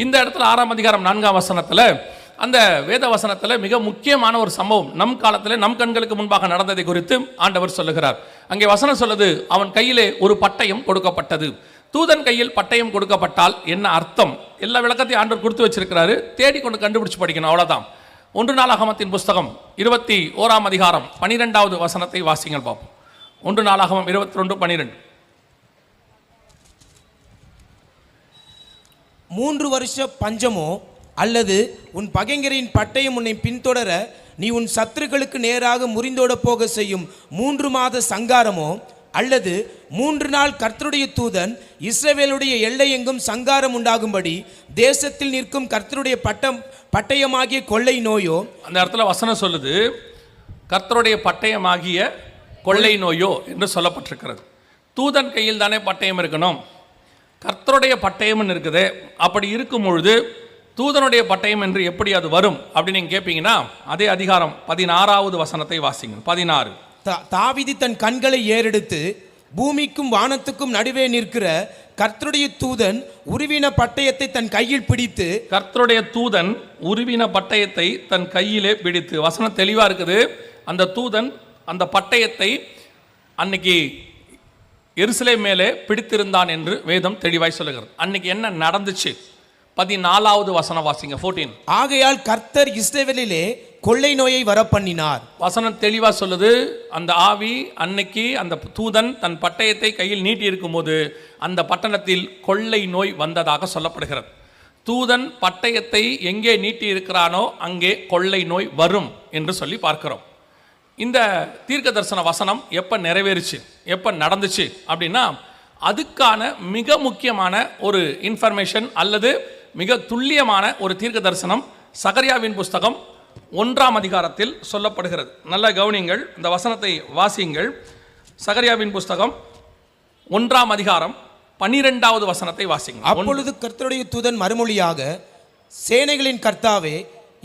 இந்த இடத்துல ஆறாம் அதிகாரம் நான்காம் வசனத்தில் அந்த வேத வசனத்தில் மிக முக்கியமான ஒரு சம்பவம் நம் காலத்தில் நம் கண்களுக்கு முன்பாக நடந்ததை குறித்து ஆண்டவர் சொல்லுகிறார். அங்கே வசனம் சொல்லுது அவன் கையிலே ஒரு பட்டயம் கொடுக்கப்பட்டது. தூதன் கையில் பட்டயம் கொடுக்கப்பட்டால் என்ன அர்த்தம்? எல்லா விளக்கத்தையும் ஆண்டவர் கொடுத்து வச்சிருக்கிறாரு. தேடி கொண்டு கண்டுபிடிச்சு படிக்கணும் அவ்வளோதான் ஒன்று நாளாகமத்தின் புஸ்தகம் இருபத்தி ஓராம் அதிகாரம் பனிரெண்டாவது வசனத்தை வாசிங்கள் பார்ப்போம் ஒன்று நாளாகமம் இருபத்தி ரெண்டு பனிரெண்டு. மூன்று வருஷ பஞ்சமோ அல்லது உன் பகைஞரின் பட்டயம் உன்னை பின்தொடர நீ உன் சத்துருக்களுக்கு நேராக முறிந்தோட போக செய்யும் மூன்று மாத சங்காரமோ அல்லது மூன்று நாள் கர்த்தருடைய தூதன் இஸ்ரவேலுடைய எல்லை எங்கும் சங்காரம் உண்டாகும்படி தேசத்தில் நிற்கும் கர்த்தருடைய பட்டம் பட்டயமாகிய கொள்ளை நோயோ? அந்த இடத்துல வசனம் சொல்லுது கர்த்தருடைய பட்டயமாகிய கொள்ளை நோயோ என்று சொல்லப்பட்டிருக்கிறது. தூதன் கையில் தானே பட்டயம் இருக்கணும்? கர்த்தருடைய பட்டயம்னு இருக்குது. அப்படி இருக்கும் பொழுது தூதனுடைய பட்டயம் என்று எப்படி அது வரும்? அப்படின்னு நீங்கள் கேட்பீங்கன்னா அதே அதிகாரம் பதினாறாவது வசனத்தை வாசிங்க. பதினாறு. தாவீது தன் கண்களை ஏறெடுத்து பூமிக்கும் வானத்துக்கும் நடுவே நிற்கிற கர்த்தருடைய தூதன் உருவின பட்டயத்தை தன் கையில் பிடித்து கர்த்தருடைய தூதன் உருவின பட்டயத்தை தன் கையிலே பிடித்து. வசனம் தெளிவா இருக்குது. அந்த தூதன் அந்த பட்டயத்தை அன்னைக்கு எருசலேம் மேலே பிடித்திருந்தான் என்று வேதம் தெளிவாய் சொல்லுகிறது. அன்னைக்கு என்ன நடந்துச்சு? பதினாலாவது வசனம் வாசிங்க 14 ஆகையால் கர்த்தர் இஸ்ரவேலிலே கொள்ளை நோயை வரப்பண்ணினார். வசனம் தெளிவா சொல்லுது அந்த ஆவி அன்னைக்கு அந்த தூதன் தன் பட்டயத்தை கையில் நீட்டி இருக்கும்போது அந்த பட்டணத்தில் கொள்ளை நோய் வந்ததாக சொல்லப்படுகிறது. தூதன் பட்டயத்தை எங்கே நீட்டி இருக்கிறானோ அங்கே கொள்ளை நோய் வரும் என்று சொல்லி பார்க்கிறோம். இந்த தீர்க்க தரிசன வசனம் எப்போ நிறைவேறுச்சு எப்போ நடந்துச்சு அப்படின்னா அதுக்கான மிக முக்கியமான ஒரு இன்ஃபர்மேஷன் அல்லது மிக துல்லியமான ஒரு தீர்க்க தரிசனம் சகரியாவின் புஸ்தகம் ஒன்றாம் அதிகாரத்தில் சொல்லப்படுகிறது. நல்ல கவனிங்கள் இந்த வசனத்தை வாசியுங்கள். சகரியாவின் புஸ்தகம் ஒன்றாம் அதிகாரம் பனிரெண்டாவது வசனத்தை வாசிங்க அப்பொழுது கர்த்தருடைய தூதன் மறுமொழியாக சேனைகளின் கர்த்தாவே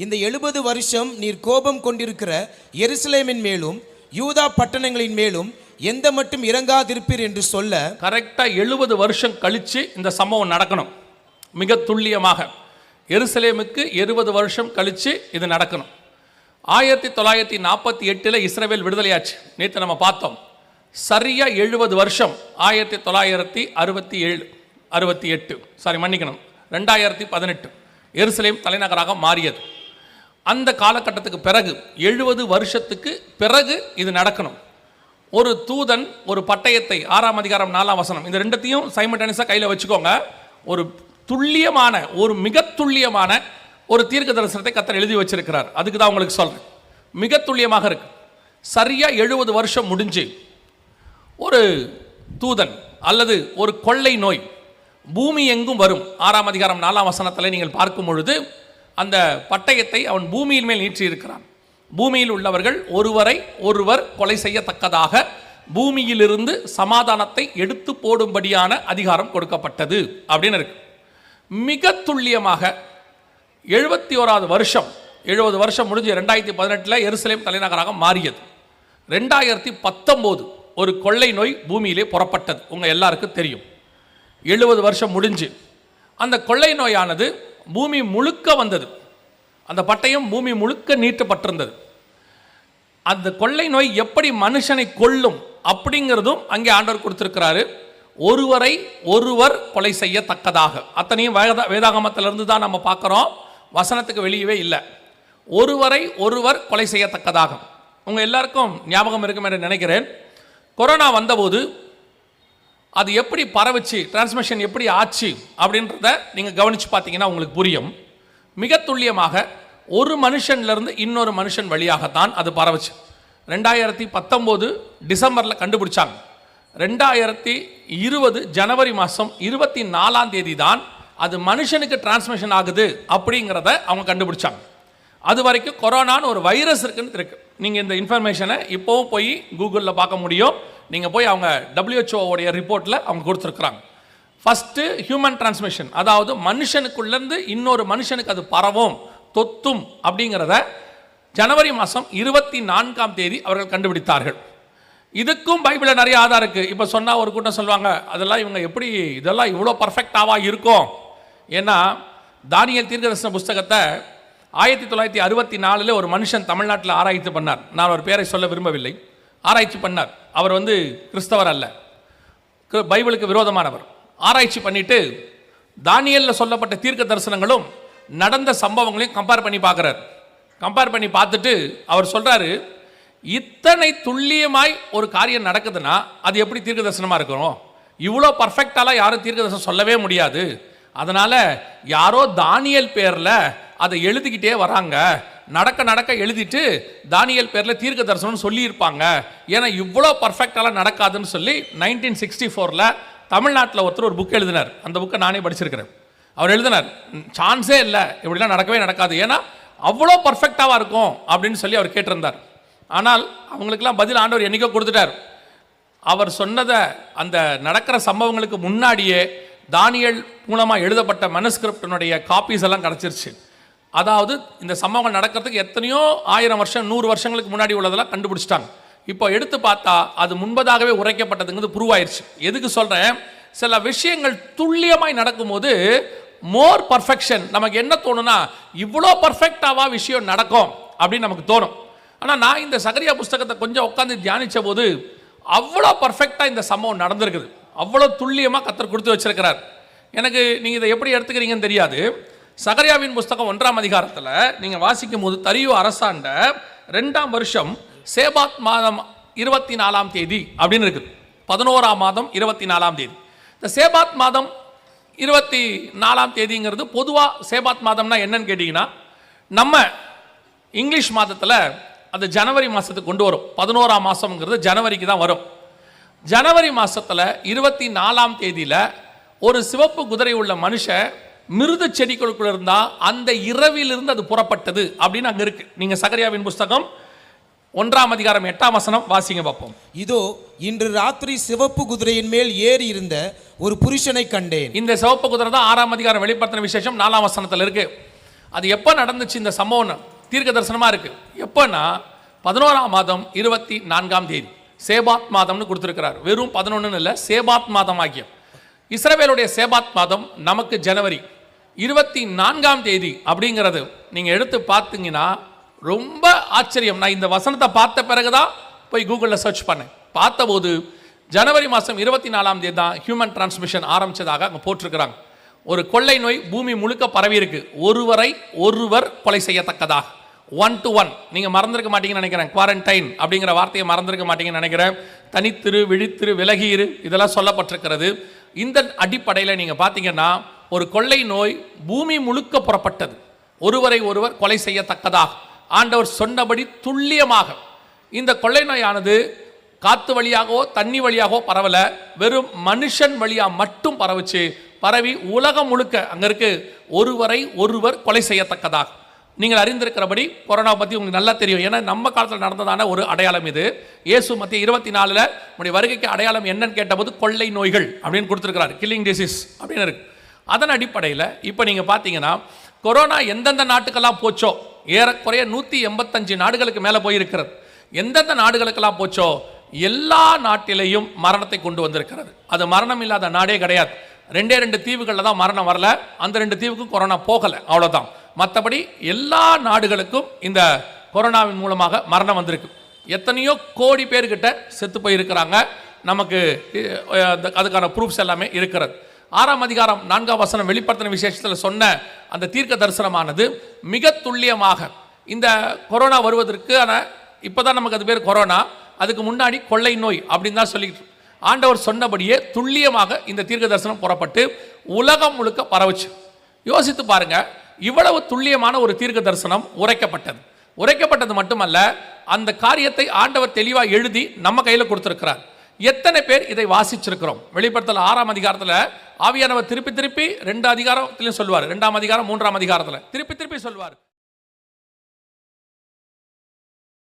இந்த எழுபது வருஷம் நீர் கோபம் கொண்டிருக்கிற எருசலேமின் மேலும் யூதா பட்டணங்களின் மேலும் எந்த மட்டும் இறங்காதிருப்பீர் என்று சொல்ல கரெக்டாக எழுபது வருஷம் கழித்து இந்த சம்பவம் நடக்கணும். மிக துல்லியமாக. எருசலேமுக்கு இருபது வருஷம் கழித்து இது நடக்கணும். ஆயிரத்தி தொள்ளாயிரத்தி நாற்பத்தி எட்டில் இஸ்ரேல் விடுதலையாச்சு. நேற்று நம்ம பார்த்தோம். சரியாக எழுபது வருஷம். ஆயிரத்தி தொள்ளாயிரத்தி அறுபத்தி ஏழு அறுபத்தி எட்டு. சாரி மன்னிக்கணும். ரெண்டாயிரத்தி பதினெட்டு எருசலேம் தலைநகராக மாறியது. அந்த காலகட்டத்துக்கு பிறகு எழுபது வருஷத்துக்கு பிறகு இது நடக்கணும். ஒரு தூதன் ஒரு பட்டயத்தை ஆறாம் அதிகாரம் நாலாம் வசனம் இந்த ரெண்டத்தையும் சைமல்டேனியஸாக கையில் வச்சுக்கோங்க. ஒரு துல்லியமான ஒரு மிக துல்லியமான ஒரு தீர்க்க தரிசனத்தை கத்தர் எழுதி வச்சிருக்கிறார். அதுக்கு தான் உங்களுக்கு சொல்கிறேன் மிக துல்லியமாக இருக்கு. சரியாக எழுபது வருஷம் முடிஞ்சு ஒரு தூதன் அல்லது ஒரு கொள்ளை நோய் பூமி எங்கும் வரும். ஆறாம் அதிகாரம் நாலாம் வசனத்தில் நீங்கள் பார்க்கும் பொழுது அந்த பட்டயத்தை அவன் பூமியின் மேல் நீற்றியிருக்கிறான். இருக்கிறான் பூமியில் உள்ளவர்கள் ஒருவரை ஒருவர் கொலை செய்யத்தக்கதாக பூமியிலிருந்து சமாதானத்தை எடுத்து போடும்படியான அதிகாரம் கொடுக்கப்பட்டது அப்படின்னு இருக்கு. மிக துல்லியமாக எழுபத்தி ஓராவது வருஷம் எழுபது வருஷம் முடிஞ்சு ரெண்டாயிரத்தி பதினெட்டில் எருசலேம் தலைநகராக மாறியது. ரெண்டாயிரத்தி பத்தொம்போது ஒரு கொள்ளை நோய் பூமியிலே புறப்பட்டது. உங்கள் எல்லாருக்கும் தெரியும். எழுபது வருஷம் முடிஞ்சு. அந்த கொள்ளை நோயானது பூமி முழுக்க வந்தது. அந்த பட்டயம் பூமி முழுக்க நீட்டப்பட்டிருந்தது. அந்த கொள்ளை நோய் எப்படி மனுஷனை கொல்லும் அப்படிங்கிறதும் அங்கே ஆண்டவர் கொடுத்திருக்கிறாரு. ஒருவரை ஒருவர் கொலை செய்யத்தக்கதாக. அத்தனையும் வேத வேதாகமத்திலிருந்து தான் நம்ம பார்க்குறோம். வசனத்துக்கு வெளியவே இல்லை. ஒருவரை ஒருவர் கொலை செய்யத்தக்கதாக. உங்கள் எல்லாருக்கும் ஞாபகம் இருக்கும் என்று நினைக்கிறேன். கொரோனா வந்தபோது அது எப்படி பரவுச்சு டிரான்ஸ்மிஷன் எப்படி ஆச்சு அப்படின்றத நீங்கள் கவனித்து பார்த்தீங்கன்னா உங்களுக்கு புரியும். மிக துல்லியமாக ஒரு மனுஷன்லேருந்து இன்னொரு மனுஷன் வழியாகத்தான் அது பரவுச்சு. ரெண்டாயிரத்தி பத்தொம்போது டிசம்பரில் கண்டுபிடிச்சாங்க. ரெண்டாயிரத்தி இருபது ஜனவரி மாதம் இருபத்தி நாலாம் தேதி தான் அது மனுஷனுக்கு டிரான்ஸ்மிஷன் ஆகுது அப்படிங்கிறத அவங்க கண்டுபிடிச்சாங்க. அது வரைக்கும் கொரோனான்னு ஒரு வைரஸ் இருக்குன்னு இருக்குது நீங்கள் இந்த இன்ஃபர்மேஷனை இப்போவும் போய் கூகுளில் பார்க்க முடியும். நீங்கள் போய் அவங்க WHO ரிப்போர்ட்டில் அவங்க கொடுத்துருக்குறாங்க. ஃபஸ்ட்டு ஹியூமன் டிரான்ஸ்மிஷன் அதாவது மனுஷனுக்குள்ளேருந்து இன்னொரு மனுஷனுக்கு அது பரவும் தொத்தும் அப்படிங்கிறத ஜனவரி மாதம் இருபத்தி நான்காம் தேதி அவர்கள் கண்டுபிடித்தார்கள். இதுக்கும் பைபிளில் நிறைய ஆதாரம் இருக்குது இப்போ சொன்னால் ஒரு கூட்டம் சொல்லுவாங்க அதெல்லாம் இவங்க எப்படி இதெல்லாம் இவ்வளோ பர்ஃபெக்டாவாக இருக்கும்? ஏன்னா தானியல் தீர்க்கதர்சன புஸ்தகத்தை ஆயிரத்தி தொள்ளாயிரத்தி அறுபத்தி நாலில் ஒரு மனுஷன் தமிழ்நாட்டில் ஆராய்ச்சி பண்ணார். நான் ஒரு பேரை சொல்ல விரும்பவில்லை. ஆராய்ச்சி பண்ணார். அவர் வந்து கிறிஸ்தவர் அல்ல. பைபிளுக்கு விரோதமானவர். ஆராய்ச்சி பண்ணிட்டு தானியலில் சொல்லப்பட்ட தீர்க்க தரிசனங்களும் நடந்த சம்பவங்களையும் கம்பேர் பண்ணி பார்க்குறார். கம்பேர் பண்ணி பார்த்துட்டு அவர் சொல்கிறாரு இத்தனை துல்லியமாய் ஒரு காரியம் நடக்குதுன்னா அது எப்படி தீர்க்க தரிசனமாக இருக்கணும்? இவ்வளோ பர்ஃபெக்டாலாம் யாரும் தீர்க்க தரிசனம் சொல்லவே முடியாது. அதனால் யாரோ தானியல் பேரில் அதை எழுதிக்கிட்டே வராங்க. நடக்க நடக்க எழுதிட்டு தானியல் பேரில் தீர்க்க தரிசனம்னு சொல்லியிருப்பாங்க. ஏன்னா இவ்வளோ பர்ஃபெக்டாலாம் நடக்காதுன்னு சொல்லி நைன்டீன் சிக்ஸ்டி ஃபோரில் தமிழ்நாட்டில் ஒருத்தர் ஒரு புக் எழுதினார். அந்த புக்கை நானே படிச்சிருக்கிறேன். அவர் எழுதினார் சான்ஸே இல்லை இப்படிலாம் நடக்கவே நடக்காது. ஏன்னா அவ்வளோ பர்ஃபெக்டாக இருக்கும் அப்படின்னு சொல்லி அவர் கேட்டிருந்தார். ஆனால் அவங்களுக்கெல்லாம் பதில் ஆண்டவர் என்றைக்கோ கொடுத்துட்டார். அவர் சொன்னதை அந்த நடக்கிற சம்பவங்களுக்கு முன்னாடியே தானியல் மூலமாக எழுதப்பட்ட மனுஸ்கிரிப்டினுடைய காப்பீஸ் எல்லாம் கிடச்சிருச்சு. அதாவது இந்த சம்பவங்கள் நடக்கிறதுக்கு எத்தனையோ ஆயிரம் வருஷம் நூறு வருஷங்களுக்கு முன்னாடி உள்ளதெல்லாம் கண்டுபிடிச்சிட்டாங்க. இப்போ எடுத்து பார்த்தா அது முன்பதாகவே உரைக்கப்பட்டதுங்கிறது ப்ரூவ் எதுக்கு சொல்கிறேன் சில விஷயங்கள் துல்லியமாய் நடக்கும்போது மோர் பர்ஃபெக்ஷன் நமக்கு என்ன தோணும்னா இவ்வளோ பர்ஃபெக்டாவா விஷயம் நடக்கும் அப்படின்னு நமக்கு தோணும். ஆனால் நான் இந்த சகரியா புஸ்தகத்தை கொஞ்சம் உட்காந்து தியானித்த போது அவ்வளோ பர்ஃபெக்டாக இந்த சம்பவம் நடந்திருக்குது. அவ்வளோ துல்லியமாக கத்தர் கொடுத்து வச்சிருக்கிறார். எனக்கு நீங்கள் இதை எப்படி எடுத்துக்கிறீங்கன்னு தெரியாது. சகரியாவின் புஸ்தகம் ஒன்றாம் அதிகாரத்தில் நீங்கள் வாசிக்கும் போது தரியு அரசாண்ட ரெண்டாம் வருஷம் சேபாத் மாதம் இருபத்தி நாலாம் தேதி அப்படின்னு இருக்குது. பதினோராம் மாதம் இருபத்தி நாலாம் தேதி. இந்த சேபாத் மாதம் இருபத்தி நாலாம் தேதிங்கிறது பொதுவாக சேபாத் மாதம்னா என்னன்னு கேட்டிங்கன்னா நம்ம இங்கிலீஷ் மாதத்தில் அது ஜனவரி மாதத்துக்கு கொண்டு வரும். பதினோராம் மாதம்ங்கிறது ஜனவரிக்கு தான் வரும். ஜனவரி மாதத்தில் இருபத்தி நாலாம் தேதியில் ஒரு சிவப்பு குதிரை உள்ள மனுஷன் மிருது செடிகளுக்குள்ள இருந்தால் அந்த இரவிலிருந்து அது புறப்பட்டது அப்படின்னு அங்கே இருக்கு. நீங்கள் சகரியாவின் புஸ்தகம் ஒன்றாம் அதிகாரம் எட்டாம் வசனம் வாசிங்க பார்ப்போம். இதோ இன்று ராத்திரி சிவப்பு குதிரையின் மேல் ஏறி இருந்த ஒரு புருஷனை கண்டேன். இந்த சிவப்பு குதிரை தான் ஆறாம் அதிகாரம் வெளிப்படுத்தின விசேஷம் நாலாம் வசனத்தில் இருக்கு. அது எப்போ நடந்துச்சு இந்த சம்பவம் தீர்க்க தரிசனமாக இருக்கு. எப்போன்னா பதினோராம் மாதம் இருபத்தி நான்காம் தேதி. சேபாத் மாதம்னு கொடுத்துருக்கிறார். வெறும் பதினொன்றுன்னு இல்லை சேபாத் மாதம் ஆகிய. இஸ்ரவேலுடைய சேபாத் மாதம் நமக்கு ஜனவரி. இருபத்தி நான்காம் தேதி அப்படிங்கிறது நீங்கள் எடுத்து பார்த்தீங்கன்னா ரொம்ப ஆச்சரியம். நான் இந்த வசனத்தை பார்த்த பிறகு தான் போய் கூகுளில் சர்ச் பண்ணேன். பார்த்தபோது ஜனவரி மாதம் இருபத்தி நாலாம் தேதி தான் ஹியூமன் டிரான்ஸ்மிஷன் ஆரம்பிச்சதாக அங்கே போட்டிருக்கிறாங்க. ஒரு கொள்ளை நோய் பூமி முழுக்க பரவி இருக்கு. ஒருவரை ஒருவர் கொலை செய்யத்தக்கதாக. ஒன் டு ஒன் நீங்கள் மறந்துருக்க மாட்டீங்கன்னு நினைக்கிறேன். குவாரண்டைன் அப்படிங்கிற வார்த்தையை மறந்துருக்க மாட்டீங்கன்னு நினைக்கிறேன். தனித்திரு விழித்திரு விலகியிரு இதெல்லாம் சொல்லப்பட்டிருக்கிறது. இந்த அடிப்படையில் நீங்கள் பார்த்தீங்கன்னா ஒரு கொள்ளை நோய் பூமி முழுக்க புறப்பட்டது. ஒருவரை ஒருவர் கொலை செய்யத்தக்கதாக. ஆண்டவர் சொன்னபடி துல்லியமாக. இந்த கொள்ளை நோயானது காத்து வழியாகவோ தண்ணி வழியாகவோ பரவல. வெறும் மனுஷன் வழியாக மட்டும் பரவுச்சு. பரவி உலகம் முழுக்க அங்கே இருக்கு. ஒருவரை ஒருவர் கொலை செய்யத்தக்கதாக. நீங்கள் அறிந்திருக்கிறபடி கொரோனா பற்றி உங்களுக்கு நல்லா தெரியும். ஏன்னா நம்ம காலத்தில் நடந்ததான ஒரு அடையாளம் இது. இயேசு மத்திய இருபத்தி நாலில் உடைய வருகைக்கு அடையாளம் என்னன்னு கேட்டபோது கொள்ளை நோய்கள் அப்படின்னு கொடுத்துருக்கிறார். கில்லிங் டிசீஸ் அப்படின்னு இருக்கு. அதன் அடிப்படையில் இப்போ நீங்கள் பார்த்தீங்கன்னா கொரோனா எந்தெந்த நாட்டுக்கெல்லாம் போச்சோ ஏறக்குறைய நூற்றி எண்பத்தஞ்சு நாடுகளுக்கு மேலே போயிருக்கிறது. எந்தெந்த நாடுகளுக்கெல்லாம் போச்சோ எல்லா நாட்டிலையும் மரணத்தை கொண்டு வந்திருக்கிறது. அது மரணம் இல்லாத நாடே கிடையாது. ரெண்டே ரெண்டு தீவுகளில் தான் மரணம் வரல. அந்த ரெண்டு தீவுக்கும் கொரோனா போகலை அவ்வளோதான் மற்றபடி எல்லா நாடுகளுக்கும் இந்த கொரோனாவின் மூலமாக மரணம் வந்திருக்கு. எத்தனையோ கோடி பேர்கிட்ட செத்து போயிருக்கிறாங்க. நமக்கு அதுக்கான ப்ரூஃப்ஸ் எல்லாமே இருக்கிறது. ஆறாம் அதிகாரம் நான்காம் வசனம் வெளிப்படுத்தின விசேஷத்தில் சொன்ன அந்த தீர்க்க தரிசனமானது மிக துல்லியமாக இந்த கொரோனா வருவதற்கு ஆனால் இப்போ தான் நமக்கு அது பேர் கொரோனா அதுக்கு முன்னாடி கொள்ளை நோய் அப்படின்னு தான் சொல்லிட்டு ஆண்டவர் சொன்னபடியே துல்லியமாக இந்த தீர்க்க தரிசனம் புறப்பட்டு உலகம் முழுக்க பரவுச்சு. யோசித்து பாருங்க இவ்வளவு துல்லியமான ஒரு தீர்க்க தரிசனம் உரைக்கப்பட்டது. உரைக்கப்பட்டது மட்டுமல்ல அந்த காரியத்தை ஆண்டவர் தெளிவாக எழுதி நம்ம கையில் கொடுத்துருக்கிறார். எத்தனை பேர் இதை வாசிச்சிருக்கிறோம்? வெளிப்படுத்தல் ஆறாம் அதிகாரத்தில் ஆவியானவர் திருப்பி திருப்பி ரெண்டு அதிகாரத்திலையும் சொல்லுவார் ரெண்டாம் அதிகாரம் மூன்றாம் அதிகாரத்தில். திருப்பி திருப்பி சொல்லுவார்